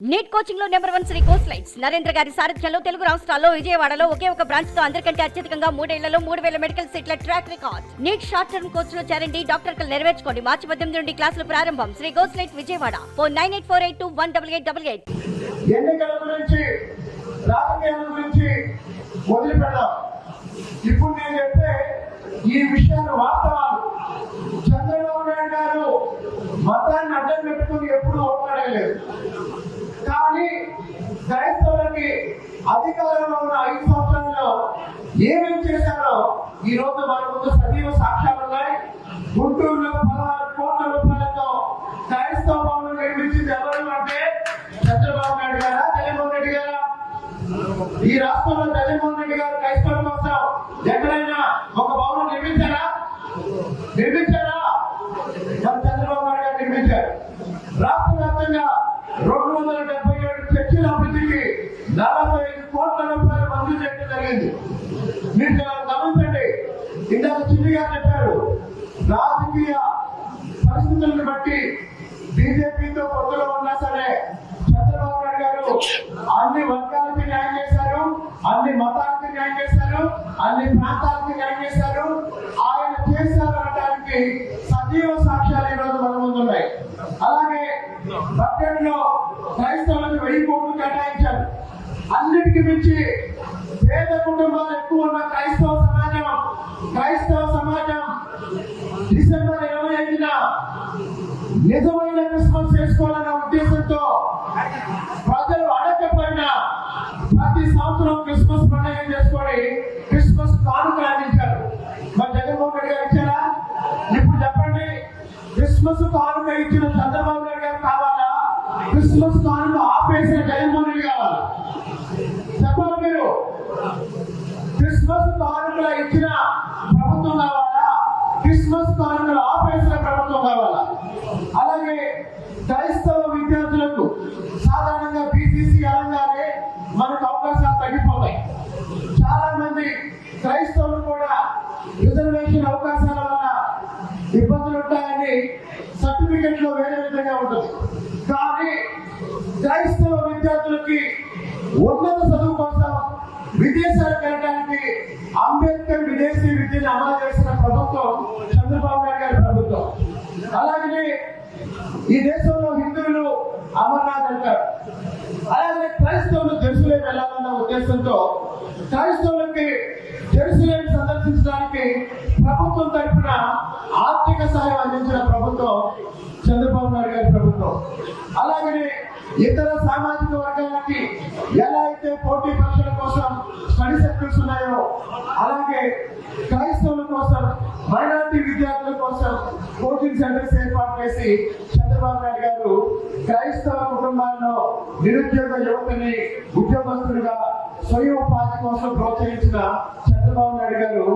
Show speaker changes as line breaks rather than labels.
Neat కోచింగ్లో number one Sri course lights Narendra గారి సారథ్యంలో తెలుగు రాష్ట్రాల్లో విజయవాడలో ఒకే ఒక బ్రాంచ్తో అందరికంటే అత్యధికంగా మూడేళ్ళలో మూడు వేల మెడికల్ సీట్ల track record NEET short term కోర్స్లో చేరండి డాక్టర్ కలు నెరవేర్చుకోండి. మార్చి పద్దెనిమిది నుండి క్లాసులు ప్రారంభం. Sri course light Vijayawada. Four nine eight four eight two one double eight double eight.
ఎన్నికల గురించి రాజకీయాల గురించి వదిలిపెడదాం ఇప్పుడు నేను చెప్పే ఈ విషయాలు వాస్తవాలు. చంద్రబాబు నాయుడు గారు మతాన్ని అడ్డం పెట్టుకుని ఎప్పుడు ఓట్లాడలేదు క్రైస్తవులకి అధికారంలో ఉన్న ఐదు సంవత్సరాల్లో ఏమేమి చేశారో ఈ రోజు మన ముందు సజీవ సాక్ష్యాలు ఉన్నాయి. గుంటూరులో పదహారు కోట్ల రూపాయలతో క్రైస్తవ భవనం నిర్మించింది ఎవరు అంటే చంద్రబాబు నాయుడు గారా జగన్మోహన్ రెడ్డి గారా? ఈ రాష్ట్రంలో జగన్మోహన్ రెడ్డి గారు క్రైస్తవుల కోసం ఎక్కడైనా ఒక భవనం నిర్మించారా? నిర్మించారా? మరి చంద్రబాబు నాయుడు గారు నిర్మించారు. రాష్ట్ర వ్యాప్తంగా జరిగింది మీరు గమనించండి. ఇందాక చిన్ని చెప్పారు రాజకీయ పరిస్థితులను బట్టి బీజేపీతో కొత్తలో ఉన్నా సరే చంద్రబాబు నాయుడు గారు అన్ని వర్గాలకి న్యాయం చేశారు అన్ని మతాలకి న్యాయం చేశారు అన్ని ప్రాంతాలకి న్యాయం చేశారు. ఆయన చేశారు అనడానికి సజీవ సాక్ష్యాలు ఈ రోజు మన ముందున్నాయి. అలాగే బడ్జెట్లో క్రైస్తవులు వెయ్యి కోట్లు కేటాయించారు. అన్నిటికీ మించి పేద కుటుంబాలు ఎక్కువ ఉన్న క్రైస్తవ సమాజం క్రైస్తవ సమాజం డిసెంబర్ ఇరవై ఐదున నిజమైన క్రిస్మస్ చేసుకోవాలన్న ఉద్దేశంతో ప్రజలు అడగకపోయినా ప్రతి సంవత్సరం క్రిస్మస్ పండుగ చేసుకొని క్రిస్మస్ కానుక అందించారు. మరి జగన్మోహన్ రెడ్డి గారు ఇచ్చారా? ఇప్పుడు చెప్పండి. క్రిస్మస్ కానుక ఇచ్చిన చంద్రబాబు గారు క్రిస్మస్ కానుక ఆపేసిన జగన్మోహన్ రెడ్డి చెప్పాలి మీరు. క్రిస్మస్ కానుకలు ఇచ్చిన ప్రభుత్వం కావాలా? క్రిస్మస్ కానుకలు ఆపేసిన ప్రభుత్వం కావాలా? అలాగే క్రైస్తవ విద్యార్థులకు సాధారణంగా బీసీసీ అనగానే మనకు అవకాశాలు తగ్గిపోతాయి. చాలా మంది క్రైస్తవులు కూడా రిజర్వేషన్ ఇబ్బందులు ఉంటాయని సర్టిఫికెట్లో వేరే విధంగా ఉంటుంది కానీ క్రైస్తవ విద్యార్థులకి ఉన్నత చదువు కోసం విదేశాలకు వెళ్ళడానికి అంబేద్కర్ విదేశీ విద్యను అమలు చేసిన ప్రభుత్వం చంద్రబాబు నాయుడు గారి ప్రభుత్వం. అలాగే ఈ దేశంలో హిందువులు అమర్నాథ్ అంటారు. అలాగే క్రైస్తవులు జెరూసలేం వెళ్ళాలన్న ఉద్దేశంతో క్రైస్తవులకి జెరూసలేం సందర్శించడానికి ప్రభుత్వం తరఫున ఆర్థిక సహాయం అందించిన ప్రభుత్వం చంద్రబాబు నాయుడు గారి ప్రభుత్వం. అలాగే ఇతర సామాజిక వర్గాలకి ఎలా అయితే పోటీ పరీక్షల కోసం స్టడీ సెంటర్స్ ఉన్నాయో అలాగే క్రైస్తవుల కోసం మైనారిటీ విద్యార్థుల కోసం కోచింగ్ సెంటర్స్ ఏర్పాటు చేసి చంద్రబాబు నాయుడు గారు క్రైస్తవ కుటుంబాల్లో నిరుద్యోగ యువతని ఉద్యోగస్తులుగా స్వయం ఉపాధి కోసం ప్రోత్సహించిన చంద్రబాబు నాయుడు గారు